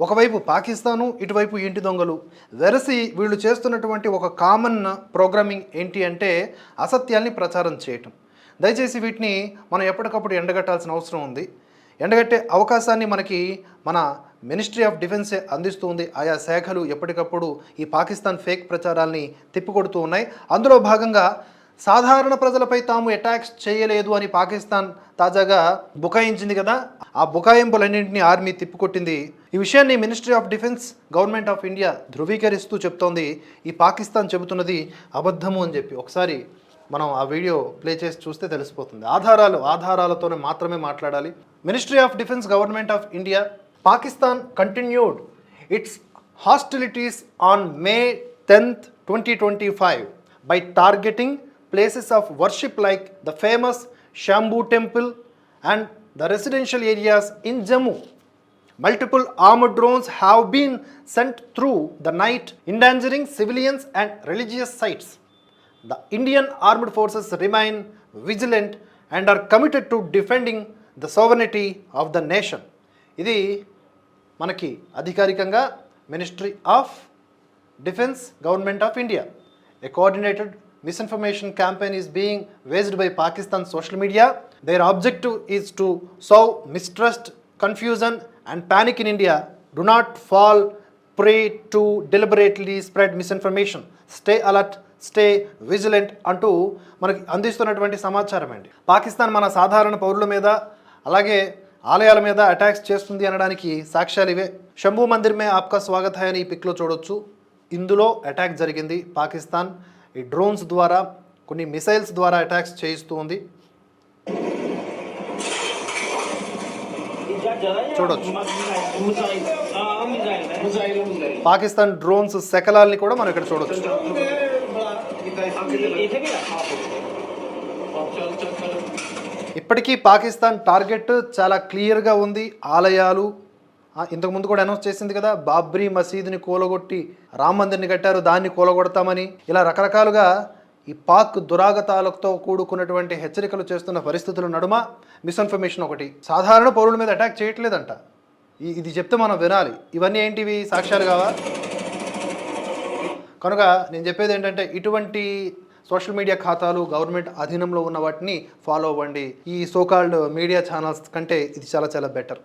ఒకవైపు పాకిస్తాను ఇటువైపు ఇంటి దొంగలు. వెరసి వీళ్ళు చేస్తున్నటువంటి ఒక కామన్ ప్రోగ్రామింగ్ ఏంటి అంటే అసత్యాల్ని ప్రచారం చేయటం. దయచేసి వీటిని మనం ఎప్పటికప్పుడు ఎండగట్టాల్సిన అవసరం ఉంది. ఎండగట్టే అవకాశాన్ని మనకి మన మినిస్ట్రీ ఆఫ్ డిఫెన్సే అందిస్తుంది. ఆయా శాఖలు ఎప్పటికప్పుడు ఈ పాకిస్తాన్ ఫేక్ ప్రచారాల్ని తిప్పికొడుతూ ఉన్నాయి. అందులో భాగంగా సాధారణ ప్రజలపై తాము అటాక్స్ చేయలేదు అని పాకిస్తాన్ తాజాగా బుకాయించింది కదా. ఆ బుకాయింపులన్నింటినీ ఆర్మీ తిప్పికొట్టింది. ఈ విషయాన్ని ministry of defence government of India ధృవీకరిస్తూ చెప్తోంది. ఈ పాకిస్తాన్ చెబుతున్నది అబద్ధము అని చెప్పి. ఒకసారి మనం ఆ వీడియో ప్లే చేసి చూస్తే తెలిసిపోతుంది. ఆధారాలు ఆధారాలతోనే మాత్రమే మాట్లాడాలి. Ministry of defence government of India Pakistan continued its hostilities on May tenth twenty twenty five by targeting Places of worship like the famous Shambhu temple and the residential areas in Jammu Multiple armored drones have been sent through the night, endangering civilians and religious sites. The Indian armed forces remain vigilant and are committed to defending the sovereignty of the nation. ఇది మనకి అధికారికంగా ministry of defence government of India A coordinated Misinformation campaign is being waged by Pakistan social media. Their objective is to sow mistrust, confusion, and panic in India. Do not fall prey to deliberately spread misinformation. Stay alert, stay vigilant అంటూ మనకి అందిస్తున్నటువంటి సమాచారం అండి పాకిస్తాన్ మన సాధారణ పౌరుల మీద అలాగే ఆలయాల మీద అటాక్స్ చేస్తుంది అనడానికి సాక్ష్యాలు ఇవే శంభూ మందిర్ మే ఆప్కా స్వాగత్ హై అని ఈ పిక్లో చూడొచ్చు ఇందులో అటాక్ జరిగింది పాకిస్తాన్ ఈ డ్రోన్స్ ద్వారా కొన్ని మిసైల్స్ ద్వారా అటాక్స్ చేయిస్తూ ఉంది. చూడొచ్చు. పాకిస్తాన్ డ్రోన్స్ శకలాల్ని కూడా మనం ఇక్కడ చూడొచ్చు. ఇప్పటికీ పాకిస్తాన్ టార్గెట్ చాలా క్లియర్గా ఉంది. ఆలయాలు ఇంతకు ముందు కూడా అనౌన్స్ చేసింది కదా బాబ్రీ మసీదుని కూలగొట్టి రామ్ మందిర్ని కట్టారు దాన్ని కూలగొడతామని. ఇలా రకరకాలుగా ఈ పాక్ దురాగతాలతో కూడుకున్నటువంటి హెచ్చరికలు చేస్తున్న పరిస్థితుల నడుమ మిస్ఇన్ఫర్మేషన్ ఒకటి. సాధారణ పౌరుల మీద అటాక్ చేయట్లేదంట. ఈ- ఇది చెప్తే మనం వినాలి. ఇవన్నీ ఏంటివి? సాక్ష్యాలు కావా? కనుక నేను చెప్పేది ఏంటంటే ఇటువంటి సోషల్ మీడియా ఖాతాలు గవర్నమెంట్ అధీనంలో ఉన్న వాటిని ఫాలో అవ్వండి. ఈ సోకాల్డ్ మీడియా ఛానల్స్ కంటే ఇది చాలా చాలా బెటర్.